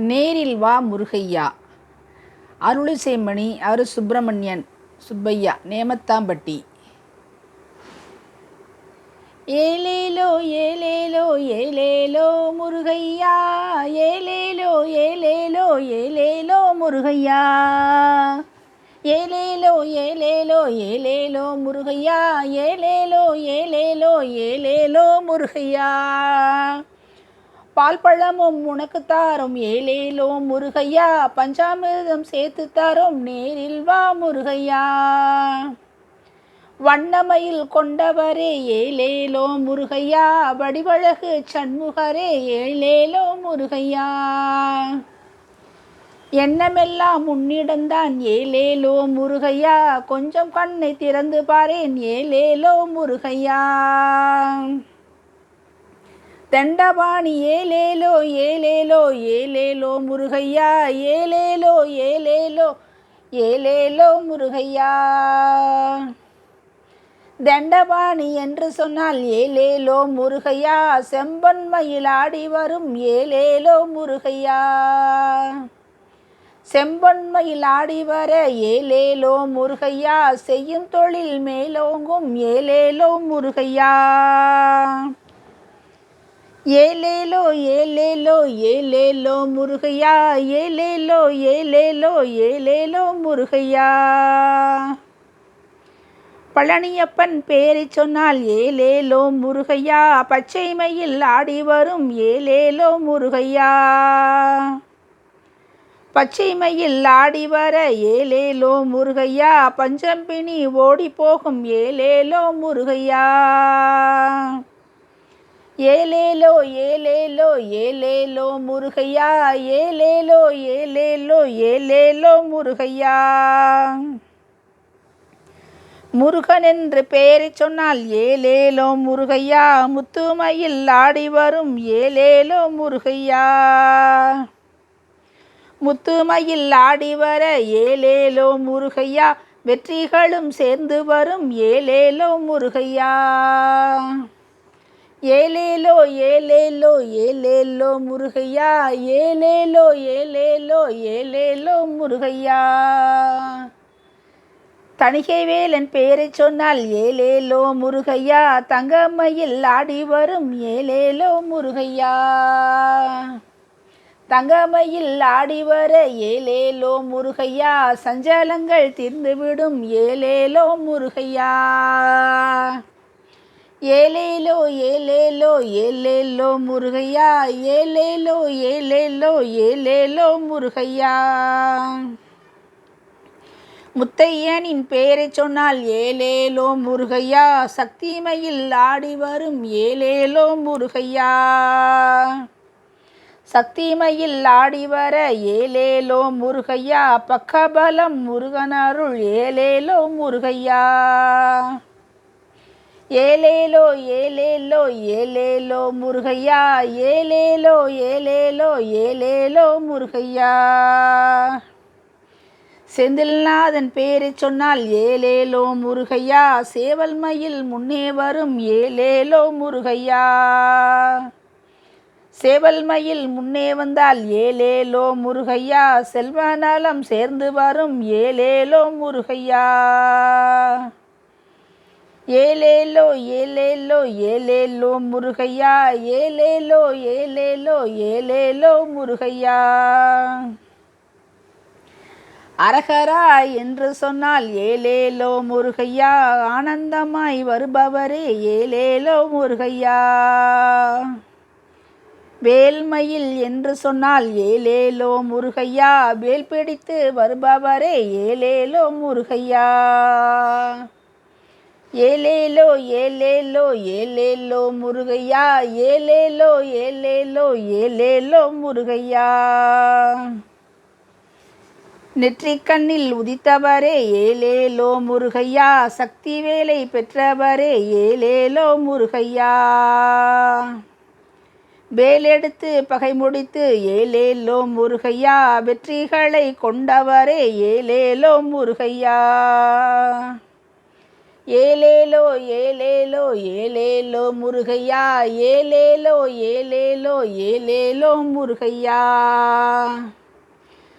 நேரில் வா முருகையா. அருளிசைமணி அரு சுப்பிரமணியன் சுப்பையா நேமத்தாம்பட்டி. ஏலேலோ ஏலேலோ ஏலேலோ முருகையா. ஏலேலோ ஏலேலோ ஏலேலோ முருகையா. ஏலேலோ ஏலேலோ ஏலேலோ முருகையா. ஏலேலோ ஏலேலோ ஏலேலோ முருகையா. பால் பழமும் உனக்கு தாரும். ஏலேலோ முருகையா பஞ்சாமிர்தம் சேர்த்து தாரும். நேரில் வா முருகையா. வண்ணமயில் கொண்டவரே ஏலேலோ முருகையா. வடிவழகு சண்முகரே ஏழேலோ முருகையா. எண்ணமெல்லாம் உன்னிடந்தான் ஏலேலோ முருகையா கொஞ்சம் கண்ணை திறந்து பாரேன். ஏலேலோ முருகையா. தண்டபாணி ஏலேலோ ஏலேலோ ஏலேலோ முருகையா ஏலேலோ ஏலேலோ ஏலேலோ முருகையா. தண்டபாணி என்று சொன்னால் ஏலேலோ முருகையா செம்பொன்மையில் ஆடி வரும் ஏலேலோ முருகையா. செம்பொன்மையில் ஆடி வர ஏலேலோ முருகையா செய்யும் தொழில் மேலோங்கும் ஏலேலோ முருகையா. ஏலேலோ ஏலேலோ ஏலேலோ முருகையா ஏலேலோ ஏலேலோ ஏலேலோ முருகையா. பழனியப்பன் பேரை சொன்னால் ஏலேலோ முருகையா பச்சைமையில் ஆடி வரும் ஏலேலோ முருகையா. பச்சைமையில் ஆடி வர ஏலேலோ முருகையா பஞ்சம்பினி ஓடி போகும் ஏலேலோ முருகையா. ஏலேலோ ஏலேலோ ஏலேலோ முருகையா ஏலேலோ ஏலேலோ ஏலேலோ முருகையா. முருகன் என்று பெயரை சொன்னால் ஏலேலோ முருகையா முத்துமையில் ஆடி வரும் ஏலேலோ முருகையா. முத்துமையில் ஆடி வர ஏலேலோ முருகையா வெற்றிகளும் சேர்ந்து வரும் ஏலேலோ முருகையா. ஏலேலோ ஏலேலோ ஏலேலோ முருகையா ஏலேலோ ஏலேலோ ஏலேலோ முருகையா. தணிகைவேலன் பெயரை சொன்னால் ஏலேலோ முருகையா தங்கம்மையில் ஆடி வரும் ஏலேலோ முருகையா. தங்கமையில் ஆடி வர ஏலேலோ முருகையா சஞ்சலங்கள் தீர்ந்துவிடும் ஏலேலோ முருகையா. ஏலேலோ ஏலேலோ ஏலேலோ முருகையா ஏலேலோ ஏலேலோ ஏலேலோ முருகையா. முத்தையனின் பெயரை சொன்னால் ஏலேலோ முருகையா சக்திமையில் ஆடி வரும் ஏலேலோ முருகையா. சக்திமையில் ஆடி வர ஏலேலோ முருகையா பக்கபலம் முருகனருள் ஏலேலோ முருகையா. ஏலேலோ ஏலேலோ ஏலேலோ முருகையா ஏலேலோ ஏலேலோ ஏலேலோ முருகையா. செந்தில்நாதன் பேரை சொன்னால் ஏலேலோ முருகையா சேவல்மயில் முன்னே வரும் ஏலேலோ முருகையா. சேவல்மயில் முன்னே வந்தால் ஏலேலோ முருகையா செல்வநலம் சேர்ந்து வரும் ஏலேலோ முருகையா. ஏலேலோ ஏலேலோ ஏலேலோ முருகையா ஏலேலோ ஏலேலோ ஏலேலோ முருகையா. அரகரா என்று சொன்னால் ஏலேலோ முருகையா ஆனந்தமாய் வருபவரே ஏலேலோ முருகையா. வேல்மயில் என்று சொன்னால் ஏலேலோ முருகையா வேல் பிடித்து வருபவரே ஏலேலோ முருகையா. ஏலேலோ ஏலேலோ ஏலேலோ முருகையா ஏலேலோ ஏலேலோ ஏலேலோ முருகையா. நெற்றிக்கண்ணில் உதித்தவரே ஏலேலோ முருகையா சக்தி வேலை பெற்றவரே ஏலேலோ முருகையா. வேலெடுத்து பகை முடித்து ஏலேலோ முருகையா வெற்றிகளை கொண்டவரே ஏலேலோ முருகையா. ஏலேலோ ஏலேலோ ஏலேலோ முருகையா ஏலேலோ ஏலேலோ ஏலேலோ முருகையா.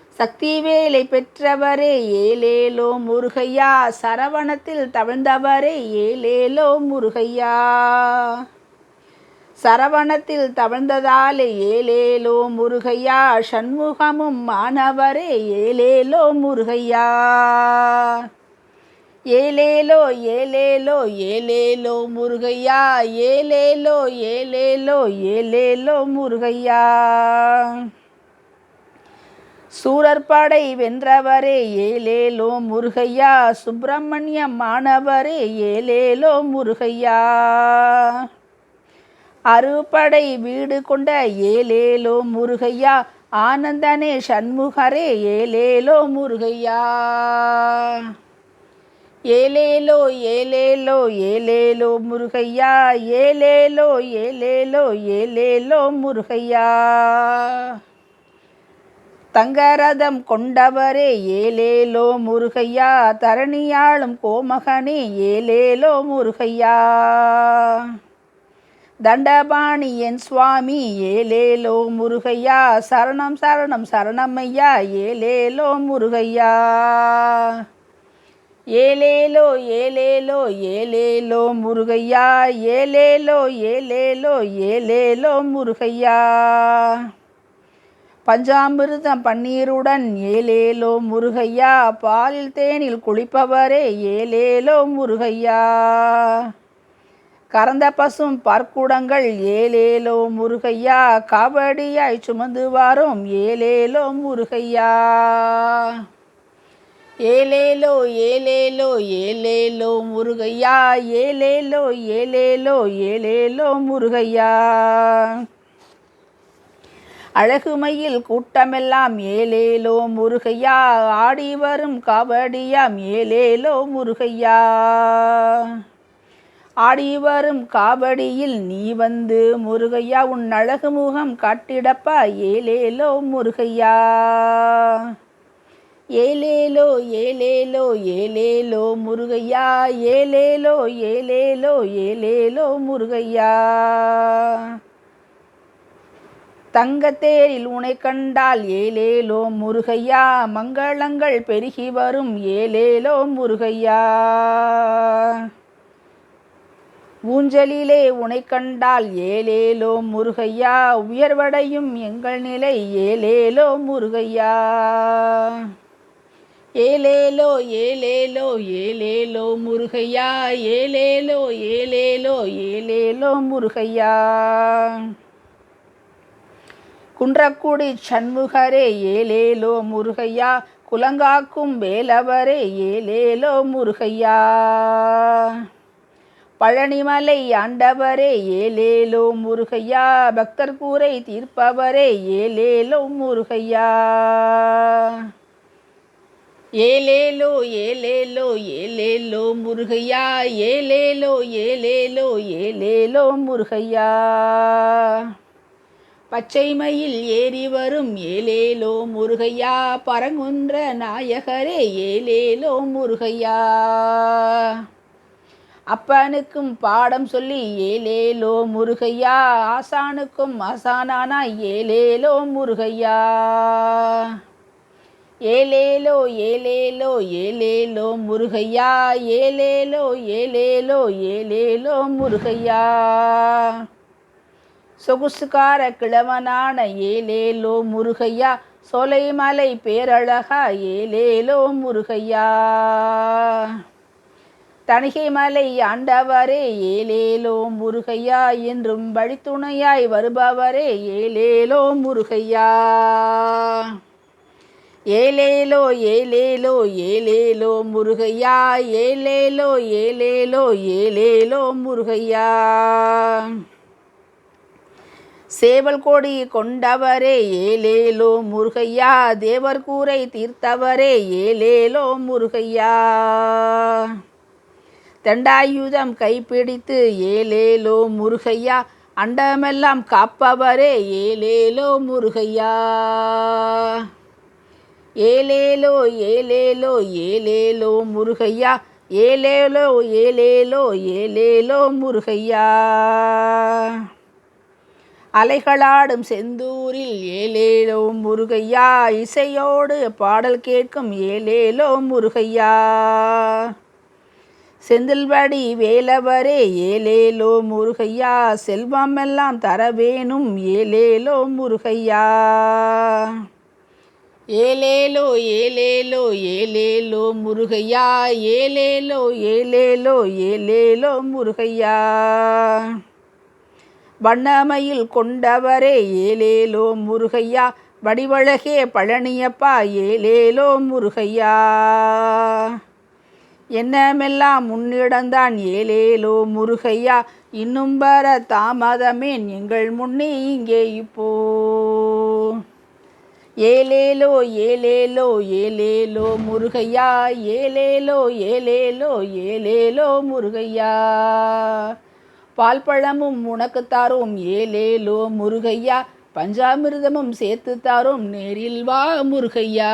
சக்தி வேலை பெற்றவரே ஏலேலோ முருகையா. சரவணத்தில் தவழ்ந்தவரே ஏலேலோ முருகையா. சரவணத்தில் தவழ்ந்ததாலே ஏலேலோ முருகையா. சண்முகமும் மாணவரே ஏலேலோ முருகையா. ஏலேலோ ஏலேலோ ஏலேலோ முருகையா ஏலேலோ ஏலேலோ ஏலேலோ முருகையா. சூரற்படை வென்றவரே ஏலேலோ முருகையா. சுப்பிரமணியம் மாணவரே ஏலேலோ முருகையா. அறுபடை வீடு கொண்ட ஏலேலோ முருகையா. ஆனந்தனே சண்முகரே ஏலேலோ முருகையா. ஏலேலோ ஏலேலோ ஏலேலோ முருகையா ஏலேலோ ஏலேலோ ஏலேலோ முருகையா. தங்கரதம் கொண்டவரே ஏலேலோ முருகையா தரணியாளும் கோமகனே ஏலேலோ முருகையா. தண்டபாணி என் சுவாமி ஏலேலோ முருகையா சரணம் சரணம் சரணமையா ஏலேலோ முருகையா. ஏலேலோ ஏலேலோ ஏலேலோ முருகையா ஏலேலோ ஏலேலோ ஏலேலோ முருகையா. பஞ்சாமிர்தம் பன்னீருடன் ஏலேலோ முருகையா பாலில் தேனில் குளிப்பவரே ஏலேலோ முருகையா. கறந்த பசும் பார்க்குடங்கள் ஏலேலோ முருகையா காவடியாய் சுமந்து வாரோம் ஏலேலோ முருகையா. ஏலேலோ ஏலேலோ ஏலேலோ முருகையா ஏலேலோ ஏலேலோ ஏலேலோ முருகையா. அழகுமையில் கூட்டமெல்லாம் ஏலேலோ முருகையா ஆடி வரும் காவடியாம் ஏலேலோ முருகையா. ஆடி வரும் காவடியில் நீ வந்து முருகையா உன் அழகு முகம் காட்டிடப்பா ஏலேலோ முருகையா. ஏலேலோ ஏலேலோ ஏலேலோ முருகையா ஏலேலோ ஏலேலோ ஏலேலோ முருகையா. தங்கத்தேரில் உனை கண்டால் ஏலேலோ முருகையா மங்களங்கள் பெருகி வரும் ஏலேலோ முருகையா. ஊஞ்சலிலே உனை கண்டால் ஏலேலோ முருகையா உயர்வடையும் எங்கள் நிலை ஏலேலோ முருகையா. ஏலேலோ ஏலேலோ ஏலேலோ முருகையா ஏலேலோ ஏலேலோ ஏலேலோ முருகையா. குன்றக்குடி சண்முகரே ஏலேலோ முருகையா. குலங்காக்கும் வேலவரே ஏலேலோ முருகையா. பழனிமலை ஆண்டவரே ஏலேலோ முருகையா. பக்தர் கூரை தீர்ப்பவரே ஏலேலோ முருகையா. ஏலேலோ ஏலேலோ ஏலேலோ முருகையா ஏலேலோ ஏலேலோ ஏலேலோ முருகையா. பச்சைமயில் ஏறி வரும் ஏலேலோ முருகையா. பரங்குன்ற நாயகரே ஏலேலோ முருகையா. அப்பனுக்கும் பாடம் சொல்லி ஏலேலோ முருகையா. ஆசானுக்கும் ஆசானானா ஏலேலோ முருகையா. ஏலேலோ ஏலேலோ ஏலேலோ முருகையா ஏலேலோ ஏலேலோ ஏலேலோ முருகையா. சொகுசுக்கார கிழவனான ஏலேலோ முருகையா சோலைமலை பேரழகா ஏலேலோ முருகையா. தணிகை மலை ஆண்டவரே ஏலேலோ முருகையா என்றும் வழித்துணையாய் வருபவரே ஏலேலோ முருகையா. ஏலேலோ ஏலேலோ ஏலேலோ முருகையா ஏலேலோ ஏலேலோ ஏலேலோ முருகையா. சேவல் கொடி கொண்டவரே ஏலேலோ முருகையா. தேவர் கூரை தீர்த்தவரே ஏலேலோ முருகையா. தண்டாயுதம் கைப்பிடித்து ஏலேலோ முருகையா. அண்டமெல்லாம் காப்பவரே ஏலேலோ முருகையா. ஏலேலோ ஏலேலோ ஏலேலோ முருகையா. ஏலேலோ ஏலேலோ ஏலேலோ முருகையா. அலைகளாடும் செந்தூரில் ஏலேலோ முருகையா. இசையோடு பாடல் கேட்கும் ஏலேலோ முருகையா. செந்தில்வடி வேலவரே ஏலேலோ முருகையா. செல்வமெல்லாம் தர வேணும் ஏலேலோ முருகையா. ஏலேலோ ஏலேலோ ஏலேலோ முருகையா ஏலேலோ ஏலேலோ ஏலேலோ முருகையா. வண்ணமையில் கொண்டவரே ஏலேலோ முருகையா. வடிவழகே பழனியப்பா ஏலேலோ முருகையா. என்னமெல்லாம் முன்னிடந்தான் ஏலேலோ முருகையா. இன்னும் வர தாமதமேன் எங்கள் முன்னே இங்கே இப்போ. ஏலேலோ ஏலேலோ ஏலேலோ முருகையா ஏலேலோ ஏலேலோ ஏலேலோ முருகையா. பால் பழமும் உனக்கு தாரோம் ஏலேலோ முருகையா. பஞ்சாமிர்தமும் சேர்த்து தாரோம் நேரில் வா முருகையா.